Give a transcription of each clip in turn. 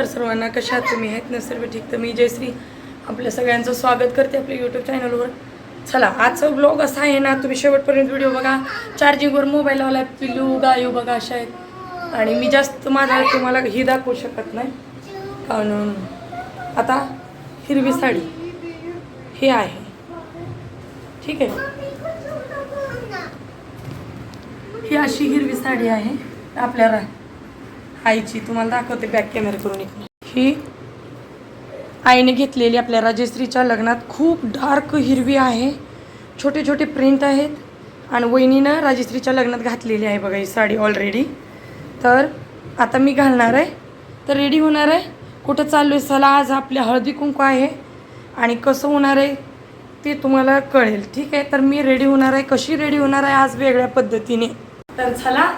नमस्कार सर्वांना कशा आहात तुम्ही? आहेत ना सर्व ठीक? तर मी जयश्री आपल्या सगळ्यांचं स्वागत करते आपल्या यूट्यूब चॅनलवर चला आजचा ब्लॉग असा आहे ना तुम्ही शेवटपर्यंत व्हिडिओ बघा. चार्जिंगवर मोबाईल लावला पिल्लू गायो बघा अशा आहेत. आणि मी जास्त माझा तुम्हाला ही दाखवू शकत नाही. कारण आता हिरवी साडी. हे आहे. ठीक आहे? ही अशी हिरवी साडी आहे आपल्याला आईची तुम्हाला दाखवते बॅक कॅमेरा करून एक. ही आईने घेतलेली आपल्या राजश्रीच्या लग्नात खूप डार्क हिरवी आहे. छोटे छोटे प्रिंट आहेत. आणि वहिनीनं राजश्रीच्या लग्नात घातलेली आहे बघा ही साडी ऑलरेडी तर आता मी घालणार आहे. तर रेडी होणार आहे. कुठं चाललो आहे? चला आज आपल्या हळदी कुंकू आहे. आणि कसं होणार आहे? ते तुम्हाला कळेल. ठीक आहे? तर मी रेडी होणार आहे. कशी रेडी होणार आहे? आज वेगळ्या पद्धतीने. तर चला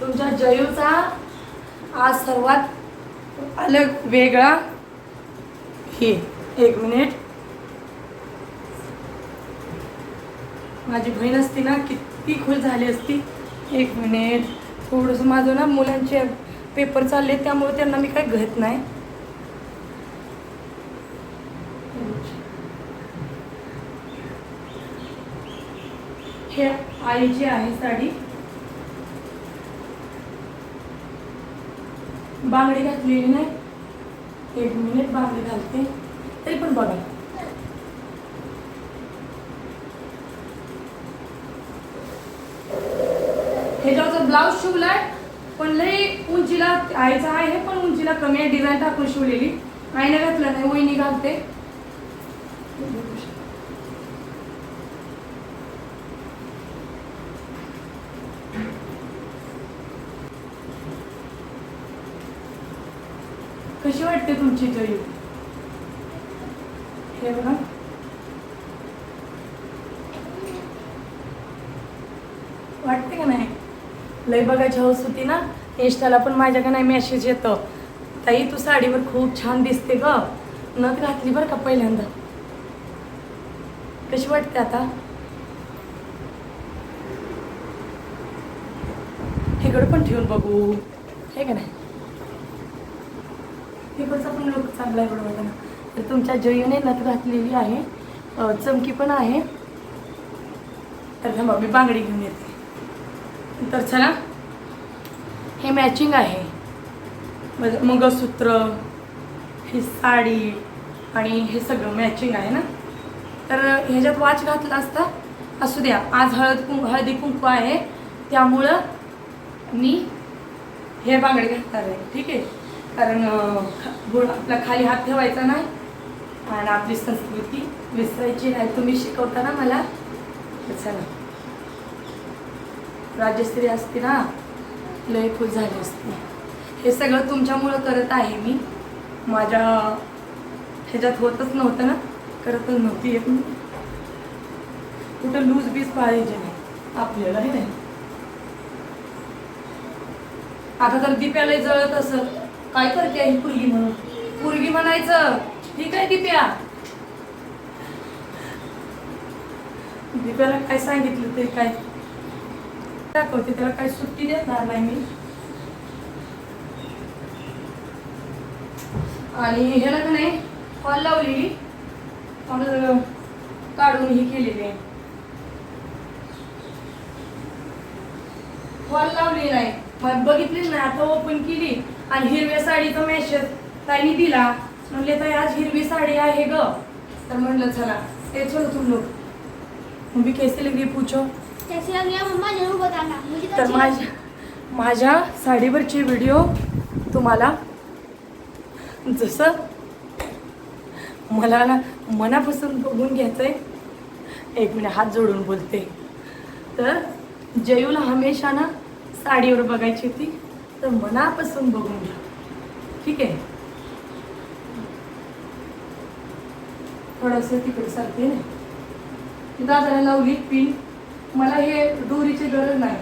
तुमच्या जयूचा आज सर्वात अलग वेगळा. हे एक मिनिट. माझी बहीण असती ना किती खुश झाली असती. एक मिनिट. थोडंसं माझं ना मुलांचे पेपर चालले त्यामुळे त्यांना मी काय घेत नाही. हे आईची आहे साडी. बांगडी घातलेली नाही. एक मिनिट बांगडी घालते. तरी पण बघा. ह्याच्यावरचा ब्लाऊज शिवलाय पण लई उंचीला आईचा आहे पण उंचीला कमी आहे. डिझाईन टाकून शिवलेली. आईने घातला नाही वहिनी घालते. कशी वाटते तुमची जयू हे बघा. वाटते का नाही? लय बघायची हौस होती ना. इंस्टाला पण माझ्याकडे नाही मेसेज येतो. ताई तू साडीवर खूप छान दिसते ग. नथ घातली बरं का पहिल्यांदा? कशी वाटते आता? हेकडं पण ठेवून बघू. हे का नाही? पेपरचा पण लुक चांगला आहे बरोबर ना? तर तुमच्या जयीने नथ घातलेली आहे. चमकी पण आहे. तर थांबा मी बांगडी घेऊन येते. तर चला. हे मॅचिंग आहे. मग मंगळसूत्र ही साडी आणि हे सगळं मॅचिंग आहे ना? तर ह्याच्यात वाच घातला असता असू द्या आज हळद कुंक हळदी कुंकू आहे. त्यामुळं मी हे बांगडे घालणार आहे. ठीक आहे? कारण आपला खाली हात ठेवायचा नाही. आणि आपली संस्कृती विसरायची नाही. तुम्ही शिकवता ना मला? चला. राजश्री असते ना लय खुश झाली असते. हे सगळं तुमच्यामुळं करत आहे मी. माझ्या ह्याच्यात होतच नव्हतं ना? करतच नव्हती येत कुठं लूज बीज पाहिजे नाही. आपल्याला हे नाही. आता तर दिप्याला जळत असं काय करते ही पुरगी म्हणून? पुरगी म्हणायचं ठीक आहे दिप्या. दिप्याला काय सांगितलं ते काय? दाखवते त्याला काय सुट्टी देणार नाही मी. आणि ह्याला का नाही कॉल लावलेली काढून ही केलेली आहे. कॉल लावली नाही. मग बघितली नाही आता ओपन केली. आणि हिरव्या साडीचा मेसेज ताईने दिला. म्हणले ताई आज हिरवी साडी आहे ग. तर म्हणलं चला ते चलो तुम लोग भी कैसे लग रही पूछो. कैसी लग रही है मम्मा जरूर बताना मुझे तर माझ्या माझ्या साडीवरचे व्हिडिओ तुम्हाला जसं मला ना मनापासून बघून घ्यायचं आहे एक मिनिट हात जोडून बोलते. तर जयूला हमेशा ना साडीवर बघायची होती. तर मनापासून बघून घ्या. ठीक आहे? थोडंसं तिकडे सारखे ना दादाला लावली पिन. मला हे दोरीची गरज नाही.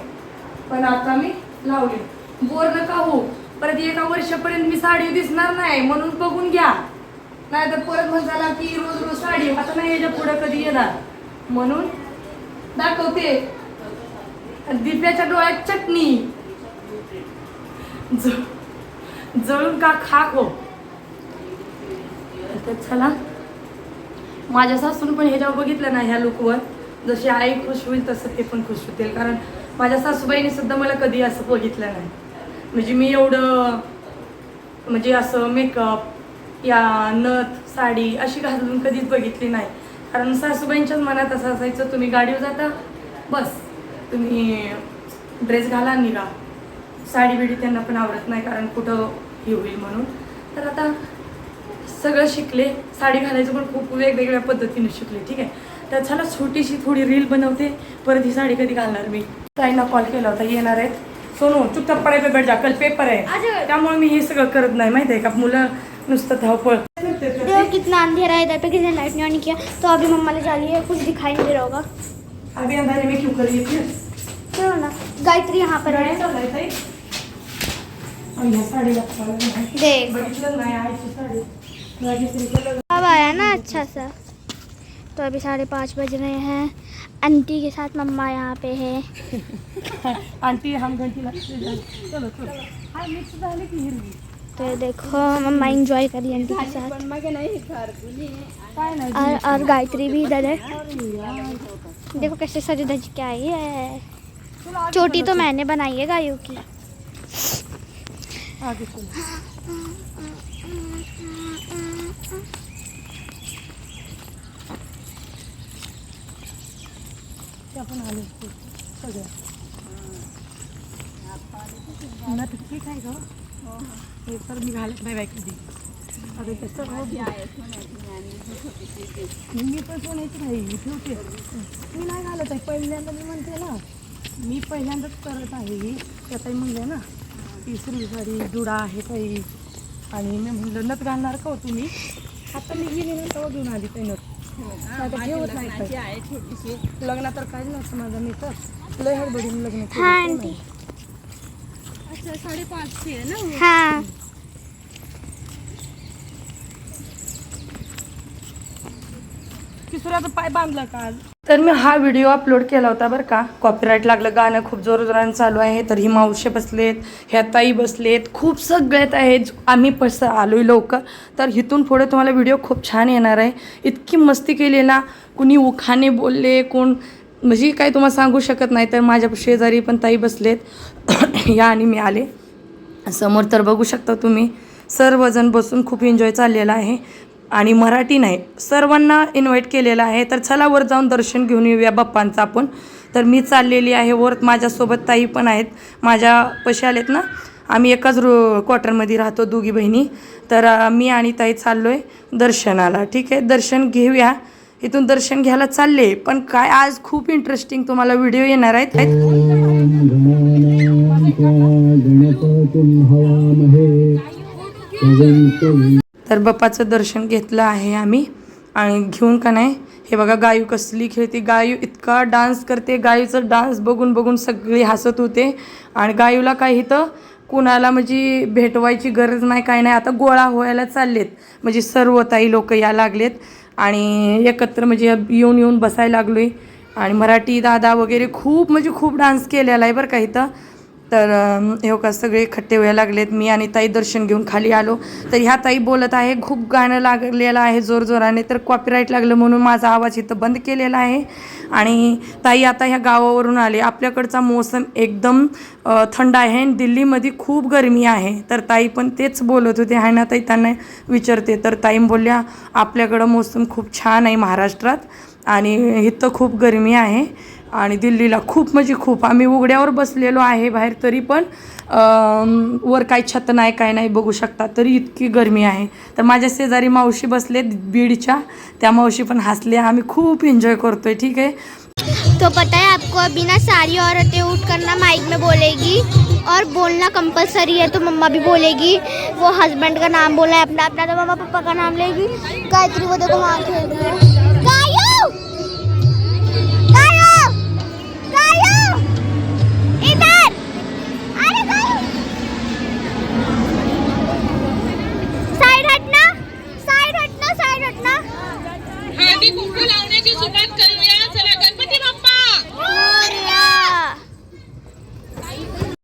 पण आता मी लावली. बोर नका हो परत एका वर्षापर्यंत मी साडी दिसणार नाही म्हणून बघून घ्या. नाही तर परत म्हणताना की रोज रोज साडी आता नाही याच्या पुढं कधी येणार. म्हणून दाखवते. दिप्याच्या डोळ्यात चटणी. जळून का खाक हो? तर चला. माझ्या सासून पण ह्याच्यावर बघितलं ना ह्या लुकवर जशी आई खुश होईल तसं ते पण खुश होतील. कारण माझ्या सासूबाईने सुद्धा मला कधी असं बघितलं नाही. म्हणजे मी एवढं म्हणजे असं मेकअप या नथ साडी अशी घालून कधीच बघितली नाही. कारण सासूबाईंच्याच मनात असं असायचं तुम्ही गाडीवर जाता बस. तुम्ही ड्रेस घाला निघा. साडी बिडी त्यांना पण आवडत नाही कारण कुठं हे होईल म्हणून. तर आता सगळं शिकले साडी घालायचं पण खूप वेगवेगळ्या पद्धतीने शिकले ठीक आहे. तर चला छोटीशी थोडी रील बनवते. परत ही साडी कधी घालणार मी? ताईंना कॉल केला होता येणार आहेत. सोनू चुपचाप पडाय पे बैठ जा कल पेपर आहे. त्यामुळे मी हे सगळं करत नाही माहिती आहे का? मुलं नुसतं धावपळ कितना अंधेरा है इधर पे किसी ने लाइट नहीं ऑन किया तो अभी मम्मा ले जा रही है कुछ दिखाई नहीं दे रहा होगा. अभी अंधारे में क्यों कर रही थी चलो ना गायत्री यहाँ पर है। देख। राजेश्री अब आया ना अच्छा सा। तो अभी साढ़े पाँच बज रहे हैं। आंटी के साथ मम्मा यहाँ पे है। आंटी हम घंटी चलो चलो। हा मिक्स झाले की हिरवी तो देखो मम्मा इंजॉय करी आंटी के साथ। और और गायत्री भी इधर है। देखो कैसे सज धज के आई है चोटी तो मैंने बनाई है गायों की। आगे चलो त्या पण आले. असतील, ठीक आहे गं हे तर मी घालत नाही बाई कधी आता ते सगळं. मी पण सोन्याची नाही मी ठेवते मी नाही घालत आहे पहिल्यांदा मी म्हणते ना मी पहिल्यांदाच करत आहे ही त्याताई म्हणले ना तिसरी साडी जुडा आहे ताई. आणि मी म्हणलं नथ घालणार का हो तुम्ही? आता मी गेली ना तेव्हा घेऊन आली ते नथ. नाही ताई. लग्नात तर काय नव्हतं माझं मी तर लय हडबडीने लग्न केलं. हाँ आंटी. हाँ. तिसऱ्याचं पाय बांधलं का आज? तर मी हा व्हिडिओ अपलोड केला होता बरं का. कॉपीराईट लागलं गाणं खूप जोरजोरानं चालू आहे तर ही मावशी बसलेत ह्या ताई बसलेत खूप सगळ्यात आहेत आम्ही पस आहे लवकर. तर इथून पुढे तुम्हाला व्हिडिओ खूप छान येणार आहे. इतकी मस्ती केली ना कुणी उखाणे बोलले कोण म्हणजे काही तुम्हाला सांगू शकत नाही तर माझ्या शेजारी पण ताई बसलेत. या आणि मी आले. समोर तर बघू शकता तुम्ही सर्वजण बसून खूप एन्जॉय चाललेला आहे. आणि मराठी नाही. सर्वांना इन्व्हाइट केलेलं आहे. तर चला वर जाऊन दर्शन घेऊन येऊया बाप्पांचं आपण. तर मी चाललेली आहे वर. माझ्यासोबत ताई पण आहेत. माझ्या पशी आलेत ना? आम्ही एकाच रो क्वार्टरमध्ये राहतो दोघी बहिणी. तर मी आणि ताई चाललो आहे दर्शनाला. ठीक आहे? दर्शन घेऊया. इथून दर्शन घ्यायला चालले. पण काय आज खूप इंटरेस्टिंग तुम्हाला व्हिडिओ येणार आहेत. आहेत. तर बाप्पाचं दर्शन घेतलं आहे आम्ही. आणि घेऊन का नाही? हे बघा गायू कसली खेळते. गायू इतका डान्स करते. गायूचं डान्स बघून बघून सगळी हसत होते. आणि गायूला काही तर कुणाला म्हणजे भेटवायची गरज नाही काय नाही. आता गोळा व्हायला चाललेत. म्हणजे सर्व ताई लोक या लागलेत. आणि एकत्र म्हणजे येऊन येऊन बसायला लागलो आहे आणि मराठी दादा वगैरे खूप म्हणजे खूप डान्स केलेला आहे बरं का इथं. तर हो का सगळे खट्टे व्हायला लागलेत. मी आणि ताई दर्शन घेऊन खाली आलो. तर ह्या ताई बोलत आहे खूप गाणं लागलेलं आहे जोरजोराने तर कॉपीराईट लागलं म्हणून माझा आवाज इथं बंद केलेला आहे. आणि ताई आता ह्या गावावरून आले. आपल्याकडचा मोसम एकदम थंड आहे आणि दिल्लीमध्ये खूप गरमी आहे. तर ताई पण तेच बोलत होते. आहे ना ताई त्यांना विचारते. तर ताई बोलल्या आपल्याकडं मोसम खूप छान आहे महाराष्ट्रात. आणि इथं खूप गरमी आहे. आणि दिल्लीला खूप म्हणजे खूप. आम्ही उघड्यावर बसलेलो आहे बाहेर तरी पण वर काही छत नाही काय नाही बघू शकता. तरी इतकी गरमी आहे. तर माझ्या शेजारी मावशी बसले बीडच्या. त्या मावशी पण हसले आम्ही खूप एन्जॉय करतोय ठीक आहे? तो पता है आपको अभी ना सारी औरतें उठ कर ना माइक में बोलेगी और बोलना कंपलसरी है तो मम्मा भी बोलेगी। वो हस्बैंड का नाम बोला है अपना। अपना तो मम्मा पापा का नाम लेगी। गायत्री वो देखो वहाँ खेल रही है।